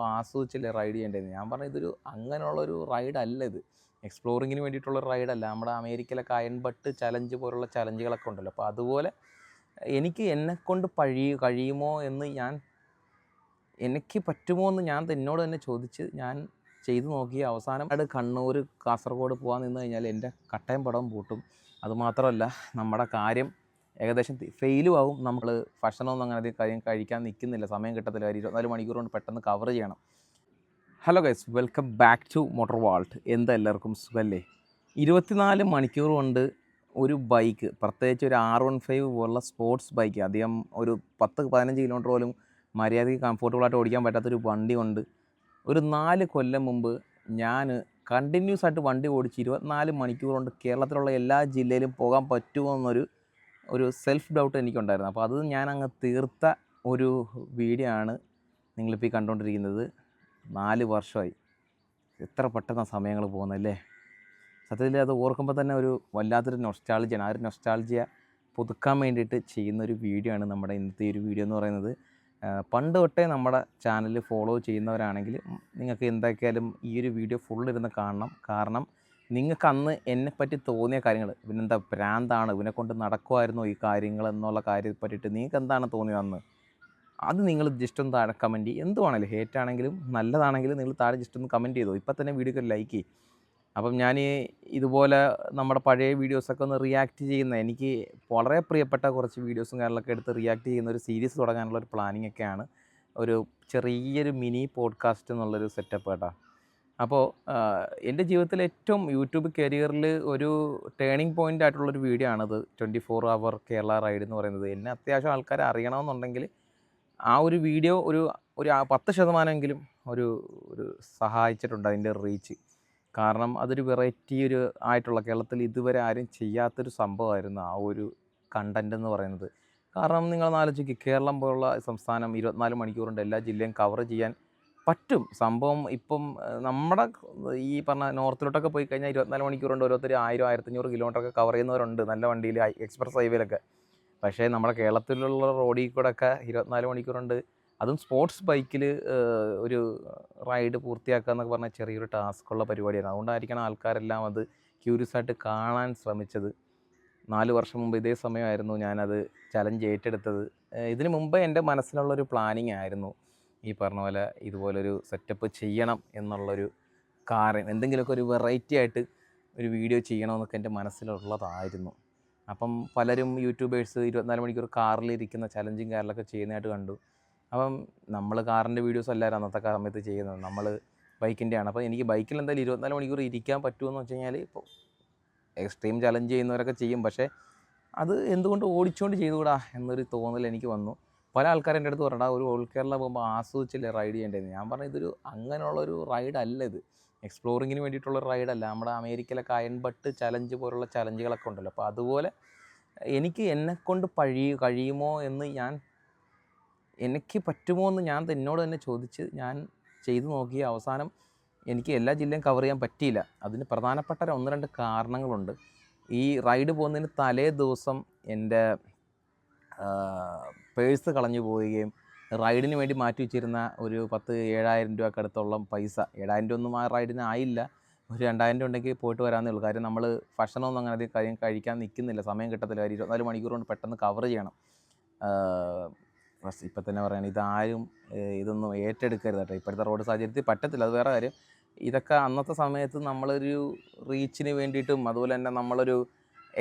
ആസ്വദിച്ചല്ലേ ride ചെയ്യേണ്ടത്? ഞാൻ പറഞ്ഞു ഇതൊരു അങ്ങനെയുള്ളൊരു റൈഡ് അല്ല ഇത്. എക്സ്പ്ലോറിങ്ങിന് വേണ്ടിയിട്ടുള്ള റൈഡ് അല്ല. നമ്മുടെ അമേരിക്കയിലൊക്കെ അയൺബട്ട് ചലഞ്ച് പോലുള്ള ചലഞ്ചുകളൊക്കെ ഉണ്ടല്ലോ. അപ്പോൾ അതുപോലെ എനിക്ക് എന്നെക്കൊണ്ട് പഴി കഴിയുമോ എന്ന് ഞാൻ എനിക്ക് പറ്റുമോ എന്ന് ഞാൻ എന്നോട് തന്നെ ചോദിച്ച് ഞാൻ ചെയ്തു നോക്കി അവസാനം അത് കണ്ണൂർ കാസർഗോഡ് പോകാൻ നിന്ന് കഴിഞ്ഞാൽ എന്റെ കട്ടയം പടം പൂട്ടും. അതുമാത്രമല്ല നമ്മുടെ കാര്യം ഏകദേശം ഫെയിലും ആവും നമ്മൾ ഭക്ഷണമൊന്നും അങ്ങനെ അധികം കാര്യം കഴിക്കാൻ നിൽക്കുന്നില്ല. സമയം കിട്ടത്തില്ല. കാര്യം ഇരുപത്തിനാല് മണിക്കൂർ കൊണ്ട് പെട്ടെന്ന് കവർ ചെയ്യണം. Hello guys welcome back to Motor Vault എന്താ എല്ലാവർക്കും സുഖല്ലേ? ഇരുപത്തിനാല് മണിക്കൂർ കൊണ്ട് ഒരു ബൈക്ക് പ്രത്യേകിച്ച് ഒരു ആർ വൺ ഫൈവ് പോലുള്ള സ്പോർട്സ് ബൈക്ക് അധികം ഒരു പത്ത് പതിനഞ്ച് കിലോമീറ്റർ പോലും മര്യാദയ്ക്ക് കംഫോർട്ടബിളായിട്ട് ഓടിക്കാൻ പറ്റാത്തൊരു വണ്ടി കൊണ്ട് ഒരു നാല് കൊല്ലം മുമ്പ് ഞാൻ കണ്ടിന്യൂസ് ആയിട്ട് വണ്ടി ഓടിച്ച് ഇരുപത്തിനാല് മണിക്കൂർ കൊണ്ട് കേരളത്തിലുള്ള എല്ലാ ജില്ലയിലും പോകാൻ പറ്റുമോ എന്നൊരു ഒരു സെൽഫ് ഡൗട്ട് എനിക്കുണ്ടായിരുന്നു. അപ്പോൾ അത് ഞാൻ അങ്ങ് തീർത്ത ഒരു വീഡിയോ ആണ് നിങ്ങളിപ്പോൾ ഈ കണ്ടുകൊണ്ടിരിക്കുന്നത് നാല് വർഷമായി. എത്ര പെട്ടെന്ന് സമയങ്ങൾ പോകുന്നല്ലേ സത്യത്തിൽ അത് ഓർക്കുമ്പോൾ തന്നെ ഒരു വല്ലാത്തൊരു നൊസ്റ്റാളജിയാണ് ആ ഒരു നൊസ്റ്റാളജിയ പുതുക്കാൻ വേണ്ടിയിട്ട് ചെയ്യുന്ന ഒരു വീഡിയോ ആണ് നമ്മുടെ ഇന്നത്തെ ഒരു വീഡിയോ എന്ന് പറയുന്നത്. പണ്ട് തൊട്ടേ നമ്മുടെ ചാനൽ ഫോളോ ചെയ്യുന്നവരാണെങ്കിൽ നിങ്ങൾക്ക് എന്തൊക്കെയാലും ഈ ഒരു വീഡിയോ ഫുൾ കാണണം. കാരണം നിങ്ങൾക്ക് അന്ന് എന്നെ പറ്റി തോന്നിയ കാര്യങ്ങൾ ഇവനെന്താ ഭ്രാന്താണ് ഇവനെ കൊണ്ട് നടക്കുമായിരുന്നോ ഈ കാര്യങ്ങൾ എന്നുള്ള കാര്യത്തെ പറ്റിയിട്ട് നിങ്ങൾക്ക് എന്താണ് തോന്നിയത് അന്ന്? അത് നിങ്ങൾ ജസ്റ്റ് ഒന്ന് താഴെ കമന്റ് ചെയ്യും. എന്തുവാണെങ്കിലും ഹേറ്റ് ആണെങ്കിലും നല്ലതാണെങ്കിലും നിങ്ങൾ താഴെ ജസ്റ്റ് ഒന്ന് കമന്റ് ചെയ്തോ. ഇപ്പം തന്നെ വീഡിയോക്ക് ലൈക്ക് ചെയ്യും. അപ്പം ഞാൻ ഇതുപോലെ നമ്മുടെ പഴയ വീഡിയോസൊക്കെ ഒന്ന് റിയാക്ട് ചെയ്യുന്ന എനിക്ക് വളരെ പ്രിയപ്പെട്ട കുറച്ച് വീഡിയോസും കാര്യങ്ങളൊക്കെ എടുത്ത് റിയാക്ട് ചെയ്യുന്ന ഒരു സീരീസ് തുടങ്ങാനുള്ള ഒരു പ്ലാനിങ് ഒക്കെയാണ്. ഒരു ചെറിയൊരു മിനി പോഡ്കാസ്റ്റ് എന്നുള്ളൊരു സെറ്റപ്പ് കേട്ടോ. അപ്പോൾ എന്റെ ജീവിതത്തിൽ ഏറ്റവും യൂട്യൂബ് കരിയറിൽ ഒരു ടേണിംഗ് പോയിന്റ് ആയിട്ടുള്ളൊരു വീഡിയോ ആണത്. Twenty four hour Kerala ride എന്ന് പറയുന്നത്. എന്നെ അത്യാവശ്യം ആൾക്കാരെ അറിയണമെന്നുണ്ടെങ്കിൽ ആ ഒരു വീഡിയോ ഒരു ഒരു പത്ത് ശതമാനമെങ്കിലും ഒരു ഒരു സഹായിച്ചിട്ടുണ്ട് അതിന്റെ റീച്ച്. കാരണം അതൊരു വെറൈറ്റി ഒരു ആയിട്ടുള്ള കേരളത്തിൽ ഇതുവരെ ആരും ചെയ്യാത്തൊരു സംഭവമായിരുന്നു ആ ഒരു കണ്ടന്റ് എന്ന് പറയുന്നത്. കാരണം നിങ്ങൾ ആലോചിക്കുക കേരളം പോലുള്ള സംസ്ഥാനം ഇരുപത്തിനാല് മണിക്കൂറുണ്ട് എല്ലാ ജില്ലയും കവർ ചെയ്യാൻ പറ്റും. സംഭവം ഇപ്പം നമ്മുടെ ഈ പറഞ്ഞ നോർത്തിലോട്ടൊക്കെ പോയി കഴിഞ്ഞാൽ ഇരുപത്തിനാല് മണിക്കൂറുണ്ട് ഓരോരുത്തർ ആയിരം ആയിരത്തഞ്ഞൂറ് കിലോമീറ്ററൊക്കെ കവർ ചെയ്യുന്നവരുണ്ട് നല്ല വണ്ടിയിൽ എക്സ്പ്രസ് ഹൈവേയിലൊക്കെ പക്ഷേ നമ്മുടെ കേരളത്തിലുള്ള റോഡിൽ കൂടെ ഒക്കെ ഇരുപത്തിനാല് മണിക്കൂറുണ്ട്. അതും സ്പോർട്സ് ബൈക്കിൽ ഒരു റൈഡ് പൂർത്തിയാക്കുക എന്നൊക്കെ പറഞ്ഞാൽ ചെറിയൊരു ടാസ്ക്കുള്ള പരിപാടിയാണ്. അതുകൊണ്ടായിരിക്കണം ആൾക്കാരെല്ലാം അത് ക്യൂരിയസ് ആയിട്ട് കാണാൻ ശ്രമിച്ചത്. നാല് വർഷം മുമ്പ് ഇതേ സമയമായിരുന്നു ഞാനത് ചലഞ്ച് ഏറ്റെടുത്തത്. ഇതിന് മുമ്പ് എന്റെ മനസ്സിലുള്ളൊരു പ്ലാനിങ് ആയിരുന്നു ഈ പറഞ്ഞ പോലെ ഇതുപോലൊരു സെറ്റപ്പ് ചെയ്യണം എന്നുള്ളൊരു കാര്യം എന്തെങ്കിലുമൊക്കെ ഒരു വെറൈറ്റി ആയിട്ട് ഒരു വീഡിയോ ചെയ്യണമെന്നൊക്കെ എന്റെ മനസ്സിലുള്ളതായിരുന്നു. അപ്പം പലരും യൂട്യൂബേഴ്സ് ഇരുപത്തിനാല് മണിക്കൂർ കാറിലിരിക്കുന്ന ചലഞ്ചിങ് കാറിലൊക്കെ ചെയ്യുന്നതായിട്ട് കണ്ടു. അപ്പം നമ്മൾ കാറിന്റെ വീഡിയോസ് അല്ലായിരുന്നു അന്നത്തെ സമയത്ത് ചെയ്യുന്നത്. നമ്മൾ ബൈക്കിന്റെയാണ് അപ്പോൾ എനിക്ക് ബൈക്കിൽ എന്തായാലും ഇരുപത്തിനാല് മണിക്കൂർ ഇരിക്കാൻ പറ്റുമെന്ന് വെച്ച് കഴിഞ്ഞാൽ ഇപ്പോൾ എക്സ്ട്രീം ചലഞ്ച് ചെയ്യുന്നവരൊക്കെ ചെയ്യും. പക്ഷേ അത് എന്തുകൊണ്ട് ഓടിച്ചുകൊണ്ട് ചെയ്തുകൂടാ എന്നൊരു തോന്നൽ എനിക്ക് വന്നു. പല ആൾക്കാരും എന്റെ അടുത്ത് പറഞ്ഞാൽ ഒരു ഓൾ കേരള പോകുമ്പോൾ ആസ്വദിച്ചില്ലേ റൈഡ് ചെയ്യേണ്ടതെന്ന് ഞാൻ പറഞ്ഞു ഇതൊരു അങ്ങനെയുള്ളൊരു റൈഡ് അല്ല ഇത്. എക്സ്പ്ലോറിങ്ങിന് വേണ്ടിയിട്ടുള്ള റൈഡ് അല്ല. നമ്മുടെ അമേരിക്കയിലൊക്കെ അയൺബട്ട് ചലഞ്ച് പോലുള്ള ചലഞ്ചുകളൊക്കെ ഉണ്ടല്ലോ. അപ്പോൾ അതുപോലെ എനിക്ക് എന്നെക്കൊണ്ട് പഴി കഴിയുമോ എന്ന് ഞാൻ എനിക്ക് പറ്റുമോ എന്ന് ഞാൻ എന്നോട് തന്നെ ചോദിച്ച് ഞാൻ ചെയ്തു നോക്കിയ അവസാനം എനിക്ക് എല്ലാ ജില്ലയും കവർ ചെയ്യാൻ പറ്റിയില്ല. അതിന് പ്രധാനപ്പെട്ട ഒന്ന് രണ്ട് കാരണങ്ങളുണ്ട്. ഈ റൈഡ് പോകുന്നതിന് തലേ ദിവസം എന്റെ പേഴ്സ് കളഞ്ഞു പോവുകയും റൈഡിന് വേണ്ടി മാറ്റി വെച്ചിരുന്ന ഒരു പത്ത് ഏഴായിരം രൂപ അടുത്തോളം പൈസ ഏഴായിരം രൂപ ഒന്നും ആ റൈഡിന് ആയില്ല. ഒരു രണ്ടായിരം രൂപ ഉണ്ടെങ്കിൽ പോയിട്ട് വരാമെന്നേ ഉള്ളൂ. കാര്യം നമ്മൾ ഭക്ഷണമൊന്നും അങ്ങനെ അധികം കാര്യം കഴിക്കാൻ നിൽക്കുന്നില്ല. സമയം കിട്ടത്തില്ല. കാര്യം ഇരുപത്തിനാല് മണിക്കൂർ കൊണ്ട് പെട്ടെന്ന് കവർ ചെയ്യണം. ഇപ്പം തന്നെ പറയണം ഇതാരും ഇതൊന്നും ഏറ്റെടുക്കരുത് കേട്ടോ. ഇപ്പോഴത്തെ റോഡ് സാഹചര്യത്തിൽ പറ്റത്തില്ല. അത് വേറെ കാര്യം. ഇതൊക്കെ അന്നത്തെ സമയത്ത് നമ്മളൊരു റീച്ചിന് വേണ്ടിയിട്ടും അതുപോലെ തന്നെ നമ്മളൊരു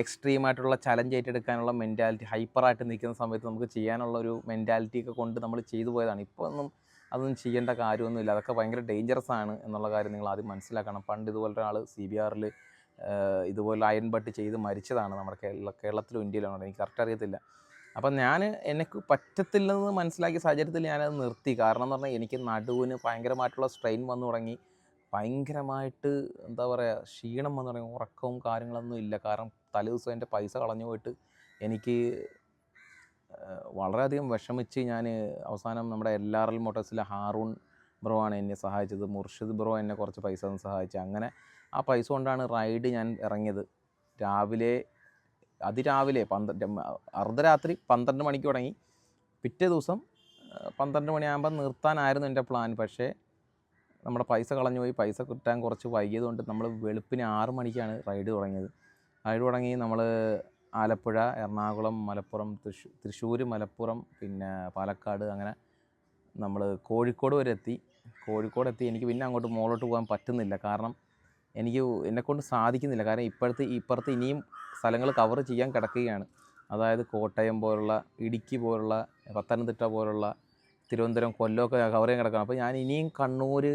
എക്സ്ട്രീം ആയിട്ടുള്ള ചലഞ്ച് ഏറ്റെടുക്കാനുള്ള മെന്റാലിറ്റി ഹൈപ്പറായിട്ട് നിൽക്കുന്ന സമയത്ത് നമുക്ക് ചെയ്യാനുള്ള ഒരു മെന്റാലിറ്റി ഒക്കെ കൊണ്ട് നമ്മൾ ചെയ്തു പോയതാണ്. ഇപ്പോൾ ഒന്നും അതൊന്നും ചെയ്യേണ്ട കാര്യമൊന്നുമില്ല അതൊക്കെ ഭയങ്കര ഡേഞ്ചറസ് ആണ് എന്നുള്ള കാര്യം നിങ്ങൾ ആദ്യം മനസ്സിലാക്കണം. പണ്ട് ഇതുപോലെ ഒരാൾ സി ബി ആറിൽ ഇതുപോലെ അയൺ ബട്ട് ചെയ്ത് മരിച്ചതാണ് നമ്മുടെ കേരള കേരളത്തിലും ഇന്ത്യയിലാണ് എനിക്ക് കറക്റ്റ് അറിയത്തില്ല. അപ്പം ഞാൻ എനിക്ക് പറ്റത്തില്ലെന്ന് മനസ്സിലാക്കിയ സാഹചര്യത്തിൽ ഞാനത് നിർത്തി. കാരണം എന്ന് പറഞ്ഞാൽ എനിക്ക് നടുവിന് ഭയങ്കരമായിട്ടുള്ള സ്ട്രെയിൻ വന്നു തുടങ്ങി. ഭയങ്കരമായിട്ട് എന്താ പറയുക ക്ഷീണം എന്ന് തുടങ്ങി. ഉറക്കവും കാര്യങ്ങളൊന്നും ഇല്ല. കാരണം തലേ ദിവസം എന്റെ പൈസ കളഞ്ഞു പോയിട്ട് എനിക്ക് വളരെയധികം വിഷമിച്ച് ഞാൻ അവസാനം നമ്മുടെ എൽ ആർ എൽ മോട്ടോഴ്സിലെ ഹാറൂൺ ബ്രോ ആണ് എന്നെ സഹായിച്ചത്. മുർഷിദ് ബ്രോ എന്നെ കുറച്ച് പൈസ തന്ന് സഹായിച്ചു. അങ്ങനെ ആ പൈസ കൊണ്ടാണ് റൈഡ് ഞാൻ ഇറങ്ങിയത്. രാവിലെ അതിരാവിലെ പന്ത്രണ്ട് അർദ്ധരാത്രി പന്ത്രണ്ട് മണിക്ക് തുടങ്ങി. പിറ്റേ ദിവസം പന്ത്രണ്ട് മണിയാകുമ്പോൾ നിർത്താനായിരുന്നു എന്റെ പ്ലാൻ. പക്ഷേ നമ്മുടെ പൈസ കളഞ്ഞു പോയി പൈസ കിട്ടാൻ കുറച്ച് വൈകിയത് കൊണ്ട് നമ്മൾ വെളുപ്പിന് ആറ് മണിക്കാണ് റൈഡ് തുടങ്ങിയത്. റൈഡ് തുടങ്ങി നമ്മൾ ആലപ്പുഴ എറണാകുളം മലപ്പുറം തൃശ്ശൂർ തൃശ്ശൂർ മലപ്പുറം പിന്നെ പാലക്കാട് അങ്ങനെ നമ്മൾ കോഴിക്കോട് വരെ എത്തി. കോഴിക്കോട് എത്തി. എനിക്ക് പിന്നെ അങ്ങോട്ട് മുകളിലോട്ട് പോകാൻ പറ്റുന്നില്ല. കാരണം എനിക്ക് എന്നെക്കൊണ്ട് സാധിക്കുന്നില്ല. കാരണം ഇപ്പോഴത്തെ ഇപ്പുറത്ത് ഇനിയും സ്ഥലങ്ങൾ കവർ ചെയ്യാൻ കിടക്കുകയാണ്. അതായത് കോട്ടയം പോലുള്ള ഇടുക്കി പോലുള്ള പത്തനംതിട്ട പോലുള്ള തിരുവനന്തപുരം കൊല്ലമൊക്കെ ചെയ്യാൻ കിടക്കണം. അപ്പോൾ ഞാൻ ഇനിയും കണ്ണൂർ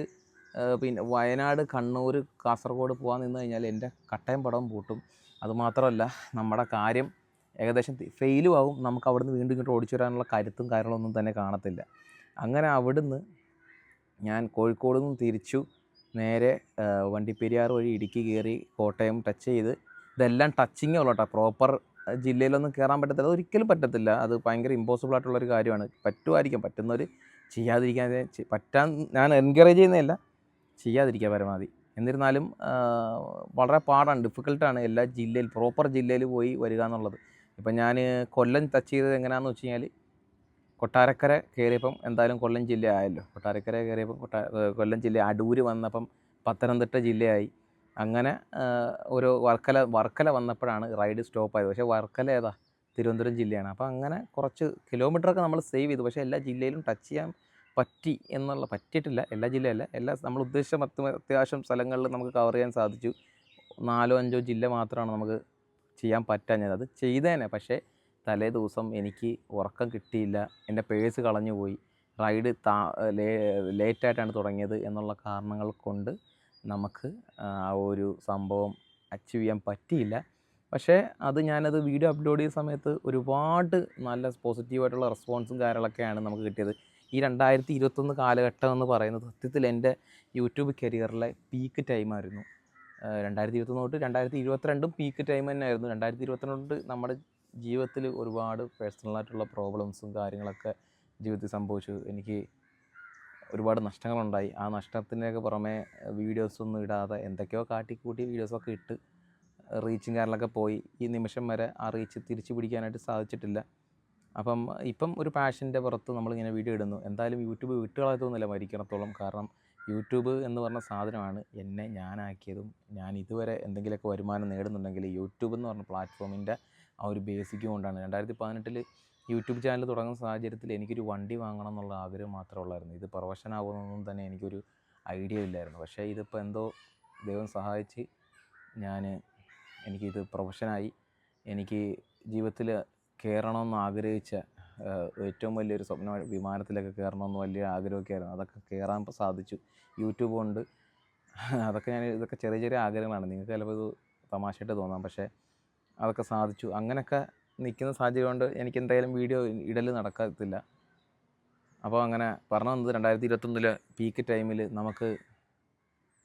പിന്നെ വയനാട് കണ്ണൂർ കാസർഗോഡ് പോകാൻ നിന്ന് കഴിഞ്ഞാൽ എന്റെ കട്ടയം പടം പൂട്ടും. അതുമാത്രമല്ല നമ്മുടെ കാര്യം ഏകദേശം ഫെയിലും ആവും. നമുക്ക് അവിടുന്ന് വീണ്ടും ഇങ്ങോട്ട് ഓടിച്ചു വരാനുള്ള കരുത്തും കാര്യങ്ങളൊന്നും തന്നെ കാണത്തില്ല. അങ്ങനെ അവിടുന്ന് ഞാൻ കോഴിക്കോട് നിന്ന് തിരിച്ചു നേരെ വണ്ടിപ്പെരിയാർ വഴി ഇടുക്കി കയറി കോട്ടയം ടച്ച് ചെയ്ത് ഇതെല്ലാം ടച്ചിങ്ങേ ഉള്ളൂ കേട്ടോ. പ്രോപ്പർ ജില്ലയിലൊന്നും കയറാൻ പറ്റത്തില്ല. അത് ഒരിക്കലും പറ്റത്തില്ല. അത് ഭയങ്കര ഇമ്പോസിബിൾ ആയിട്ടുള്ള ഒരു കാര്യമാണ്. പറ്റുമായിരിക്കും. പറ്റുന്നവർ ചെയ്യാതിരിക്കാൻ പറ്റാൻ ഞാൻ എൻകറേജ് ചെയ്യുന്നതല്ല. ചെയ്യാതിരിക്കുക പരമാവധി. എന്നിരുന്നാലും വളരെ പാടാണ് ഡിഫിക്കൽട്ടാണ് എല്ലാ ജില്ലയിൽ പ്രോപ്പർ ജില്ലയിൽ പോയി വരിക എന്നുള്ളത്. ഇപ്പം ഞാൻ കൊല്ലം ടച്ച് ചെയ്തത് എങ്ങനെയാണെന്ന് വെച്ച് കഴിഞ്ഞാൽ കൊട്ടാരക്കര കയറിയപ്പം എന്തായാലും കൊല്ലം ജില്ല ആയല്ലോ കൊട്ടാരക്കര കയറിയപ്പം കൊട്ടാ കൊല്ലം ജില്ല അടൂർ വന്നപ്പം പത്തനംതിട്ട ജില്ലയായി. അങ്ങനെ ഒരു വർക്കല വർക്കല വന്നപ്പോഴാണ് റൈഡ് സ്റ്റോപ്പ് ആയത് പക്ഷേ വർക്കല ഏതാ? തിരുവനന്തപുരം ജില്ലയാണ്. അപ്പോൾ അങ്ങനെ കുറച്ച് കിലോമീറ്ററൊക്കെ നമ്മൾ സേവ് ചെയ്തു. പക്ഷേ എല്ലാ ജില്ലയിലും ടച്ച് ചെയ്യാൻ പറ്റി എന്നുള്ള പറ്റിയിട്ടില്ല. എല്ലാ ജില്ലയല്ല. എല്ലാ നമ്മൾ ഉദ്ദേശിച്ച മറ്റ് അത്യാവശ്യം സ്ഥലങ്ങളിൽ നമുക്ക് കവർ ചെയ്യാൻ സാധിച്ചു. നാലോ അഞ്ചോ ജില്ല മാത്രമാണ് നമുക്ക് ചെയ്യാൻ പറ്റാഞ്ഞത്. അത് ചെയ്തേനെ. പക്ഷേ തലേ ദിവസം എനിക്ക് ഉറക്കം കിട്ടിയില്ല. എന്റെ പേഴ്സ് കളഞ്ഞു പോയി റൈഡ് താ ലേറ്റായിട്ടാണ് തുടങ്ങിയത് എന്നുള്ള കാരണങ്ങൾ കൊണ്ട് നമുക്ക് ആ ഒരു സംഭവം അച്ചീവ് ചെയ്യാൻ പറ്റിയില്ല. പക്ഷേ അത് ഞാനത് വീഡിയോ അപ്ലോഡ് ചെയ്ത സമയത്ത് ഒരുപാട് നല്ല പോസിറ്റീവായിട്ടുള്ള റെസ്പോൺസും കാര്യങ്ങളൊക്കെയാണ് നമുക്ക് കിട്ടിയത്. ഈ രണ്ടായിരത്തി ഇരുപത്തൊന്ന് കാലഘട്ടം എന്ന് പറയുന്നത് സത്യത്തിൽ എന്റെ യൂട്യൂബ് കരിയറിലെ പീക്ക് ടൈമായിരുന്നു രണ്ടായിരത്തി ഇരുപത്തൊന്ന് തൊട്ട് രണ്ടായിരത്തി ഇരുപത്തിരണ്ടും പീക്ക് ടൈം തന്നെയായിരുന്നു രണ്ടായിരത്തി ഇരുപത്തിരണ്ട് നമ്മുടെ ജീവിതത്തിൽ ഒരുപാട് പേഴ്സണലായിട്ടുള്ള പ്രോബ്ലംസും കാര്യങ്ങളൊക്കെ ജീവിതത്തിൽ സംഭവിച്ചു. എനിക്ക് ഒരുപാട് നഷ്ടങ്ങളുണ്ടായി. ആ നഷ്ടത്തിന്റെയൊക്കെ പുറമെ വീഡിയോസ് ഒന്നും ഇടാതെ എന്തൊക്കെയോ കാട്ടിക്കൂട്ടി വീഡിയോസൊക്കെ ഇട്ട് റീച്ചും കാര്യങ്ങളൊക്കെ പോയി. ഈ നിമിഷം വരെ ആ റീച്ച് തിരിച്ചു പിടിക്കാനായിട്ട് സാധിച്ചിട്ടില്ല. അപ്പം ഇപ്പം ഒരു പാഷന്റെ പുറത്ത് നമ്മളിങ്ങനെ വീഡിയോ ഇടുന്നു. എന്തായാലും യൂട്യൂബ് വിട്ടുകളയത്തൊന്നുമില്ല മരിക്കണത്തോളം. കാരണം യൂട്യൂബ് എന്ന് പറഞ്ഞ സാധനമാണ് എന്നെ ഞാനാക്കിയതും ഞാൻ ഇതുവരെ എന്തെങ്കിലുമൊക്കെ വരുമാനം നേടുന്നുണ്ടെങ്കിൽ യൂട്യൂബ് എന്ന് പറഞ്ഞ പ്ലാറ്റ്ഫോമിന്റെ ആ ഒരു ബേസിക്കും കൊണ്ടാണ്. രണ്ടായിരത്തി പതിനെട്ടിൽ യൂട്യൂബ് ചാനൽ തുടങ്ങുന്ന സാഹചര്യത്തിൽ എനിക്കൊരു വണ്ടി വാങ്ങണം എന്നുള്ള ആഗ്രഹം മാത്രമേ ഉള്ളായിരുന്നു. ഇത് പ്രൊഫഷൻ ആകുമെന്നൊന്നും തന്നെ എനിക്കൊരു ഐഡിയ ഇല്ലായിരുന്നു. പക്ഷേ ഇതിപ്പോൾ എന്തോ ദൈവം സഹായിച്ച് ഞാൻ എനിക്കിത് പ്രൊഫഷനായി. എനിക്ക് ജീവിതത്തിൽ കയറണമെന്ന് ആഗ്രഹിച്ച ഏറ്റവും വലിയൊരു സ്വപ്നം വിമാനത്തിലൊക്കെ കയറണമെന്ന് വലിയ ആഗ്രഹമൊക്കെ ആയിരുന്നു. അതൊക്കെ കയറാൻ സാധിച്ചു. യൂട്യൂബ് കൊണ്ട് അതൊക്കെ ഞാൻ ഇതൊക്കെ ചെറിയ ചെറിയ ആഗ്രഹങ്ങളാണ്. നിങ്ങൾക്ക് ചിലപ്പോൾ ഇത് തമാശയായിട്ട് തോന്നാം. പക്ഷേ അതൊക്കെ സാധിച്ചു. അങ്ങനെയൊക്കെ നിൽക്കുന്ന സാഹചര്യം കൊണ്ട് എനിക്ക് എന്തായാലും വീഡിയോ ഇടൽ നടക്കത്തില്ല. അപ്പോൾ അങ്ങനെ പറഞ്ഞു വന്നത് രണ്ടായിരത്തി ഇരുപത്തൊന്നിലെ പീക്ക് ടൈമിൽ നമുക്ക്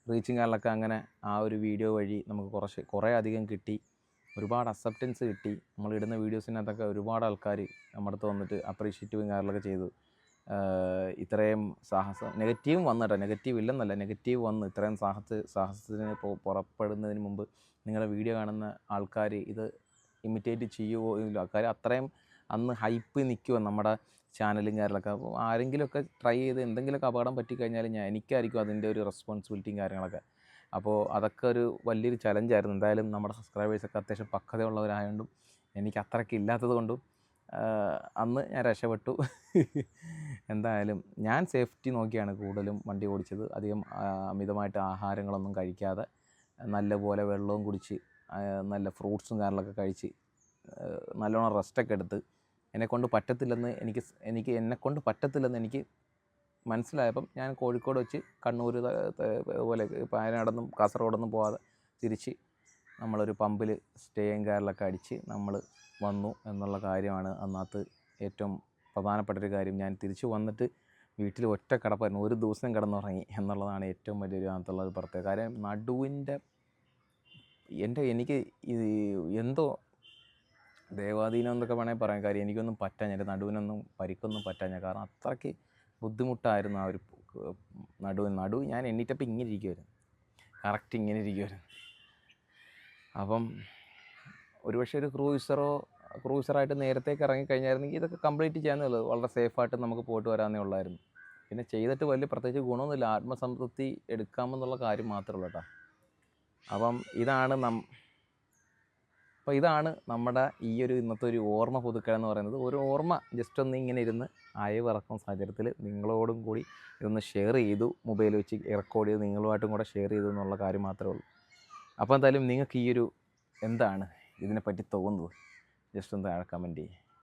റീച്ചിങ് കാലിലൊക്കെ അങ്ങനെ ആ ഒരു വീഡിയോ വഴി നമുക്ക് കുറച്ച് കുറേ അധികം കിട്ടി. ഒരുപാട് അക്സെപ്റ്റൻസ് കിട്ടി. നമ്മൾ ഇടുന്ന വീഡിയോസിനകത്തൊക്കെ ഒരുപാട് ആൾക്കാർ നമ്മുടെ അടുത്ത് വന്നിട്ട് അപ്രീഷിയേറ്റീവും കാര്യങ്ങളൊക്കെ ചെയ്തു. ഇത്രയും സാഹസം നെഗറ്റീവും വന്നു കേട്ടോ. നെഗറ്റീവ് ഇല്ലെന്നല്ല നെഗറ്റീവ് വന്ന്. ഇത്രയും സാഹസ സാഹസത്തിന് പുറപ്പെടുന്നതിന് മുമ്പ് നിങ്ങളുടെ വീഡിയോ കാണുന്ന ആൾക്കാർ ഇത് ഇമിറ്റേറ്റ് ചെയ്യുമോ ഇല്ല. കാര്യം അത്രയും അന്ന് ഹൈപ്പ് നിൽക്കുമോ നമ്മുടെ ചാനലും കാര്യങ്ങളൊക്കെ. അപ്പോൾ ആരെങ്കിലുമൊക്കെ ട്രൈ ചെയ്ത് എന്തെങ്കിലുമൊക്കെ അപകടം പറ്റിക്കഴിഞ്ഞാൽ ഞാൻ എനിക്കായിരിക്കും അതിന്റെ ഒരു റെസ്പോൺസിബിലിറ്റിയും കാര്യങ്ങളൊക്കെ. അപ്പോൾ അതൊക്കെ ഒരു വലിയൊരു ചലഞ്ചായിരുന്നു എന്തായാലും നമ്മുടെ സബ്സ്ക്രൈബേഴ്സൊക്കെ അത്യാവശ്യം പക്വതയുള്ളവരായതുകൊണ്ടും എനിക്ക് അത്രയ്ക്ക് ഇല്ലാത്തത് കൊണ്ടും അന്ന് ഞാൻ രക്ഷപ്പെട്ടു. എന്തായാലും ഞാൻ സേഫ്റ്റി നോക്കിയാണ് കൂടുതലും വണ്ടി ഓടിച്ചത്. അധികം അമിതമായിട്ട് ആഹാരങ്ങളൊന്നും കഴിക്കാതെ നല്ലപോലെ വെള്ളവും കുടിച്ച് നല്ല ഫ്രൂട്ട്സും കാര്യങ്ങളൊക്കെ കഴിച്ച് നല്ലോണം റെസ്റ്റൊക്കെ എടുത്ത് എന്നെക്കൊണ്ട് പറ്റത്തില്ലെന്ന് എനിക്ക് എനിക്ക് എന്നെക്കൊണ്ട് പറ്റത്തില്ലെന്ന് എനിക്ക് മനസ്സിലായപ്പം ഞാൻ കോഴിക്കോട് വെച്ച് കണ്ണൂർ പോലെ വയനാടൊന്നും കാസർഗോഡൊന്നും പോകാതെ തിരിച്ച് നമ്മളൊരു പമ്പിൽ സ്റ്റേയും കാര്യങ്ങളൊക്കെ അടിച്ച് നമ്മൾ വന്നു എന്നുള്ള കാര്യമാണ് അന്നകത്ത് ഏറ്റവും പ്രധാനപ്പെട്ടൊരു കാര്യം. ഞാൻ തിരിച്ച് വന്നിട്ട് വീട്ടിൽ ഒറ്റ കിടപ്പായിരുന്നു. ഒരു ദിവസം കിടന്നുറങ്ങി എന്നുള്ളതാണ് ഏറ്റവും വലിയൊരു അതിനകത്തുള്ള ഒരു പ്രത്യേക കാര്യം നടുവിന്റെ എന്റെ എനിക്ക് ഇത് എന്തോ ദേവാധീനം എന്നൊക്കെ വേണമെങ്കിൽ പറയാൻ കാര്യം. എനിക്കൊന്നും പറ്റാഞ്ഞ എന്റെ നടുവിനൊന്നും പരിക്കൊന്നും പറ്റാഞ്ഞ കാരണം അത്രയ്ക്ക് ബുദ്ധിമുട്ടായിരുന്നു ആ ഒരു നടുവ് നടുവ് ഞാൻ എണ്ണീറ്റപ്പോൾ ഇങ്ങനെ ഇരിക്കുമായിരുന്നു കറക്റ്റ് ഇങ്ങനെ ഇരിക്കുമായിരുന്നു അപ്പം ഒരുപക്ഷെ ഒരു ക്രൂയിസറോ ക്രൂയിസറായിട്ട് നേരത്തേക്ക് ഇറങ്ങിക്കഴിഞ്ഞായിരുന്നെങ്കിൽ ഇതൊക്കെ കംപ്ലീറ്റ് ചെയ്യാൻ ഉള്ളൂ. വളരെ സേഫായിട്ട് നമുക്ക് പോയിട്ട് വരാമെന്നേ ഉള്ളായിരുന്നു. പിന്നെ ചെയ്തിട്ട് വലിയ പ്രത്യേകിച്ച് ഗുണമൊന്നുമില്ല. ആത്മസംതൃപ്തി എടുക്കാമെന്നുള്ള കാര്യം മാത്രമേ ഉള്ളൂ കേട്ടോ. അപ്പം ഇതാണ് നം അപ്പോൾ ഇതാണ് നമ്മുടെ ഈ ഒരു ഇന്നത്തെ ഒരു ഓർമ്മ പുതുക്കൽ എന്ന് പറയുന്നത്. ഒരു ഓർമ്മ ജസ്റ്റ് ഒന്ന് ഇങ്ങനെ ഇരുന്ന് അയവിറക്കുന്ന സാഹചര്യത്തിൽ നിങ്ങളോടും കൂടി ഇതൊന്ന് ഷെയർ ചെയ്തു മൊബൈൽ വെച്ച് റെക്കോർഡ് ചെയ്ത് നിങ്ങളുമായിട്ടും കൂടെ ഷെയർ ചെയ്തു എന്നുള്ള കാര്യം മാത്രമേ ഉള്ളൂ. അപ്പോൾ എന്തായാലും നിങ്ങൾക്ക് ഈ ഒരു എന്താണ് ഇതിനെപ്പറ്റി തോന്നുന്നത്? ജസ്റ്റ് ഒന്ന് താഴെ കമന്റ് ചെയ്യും.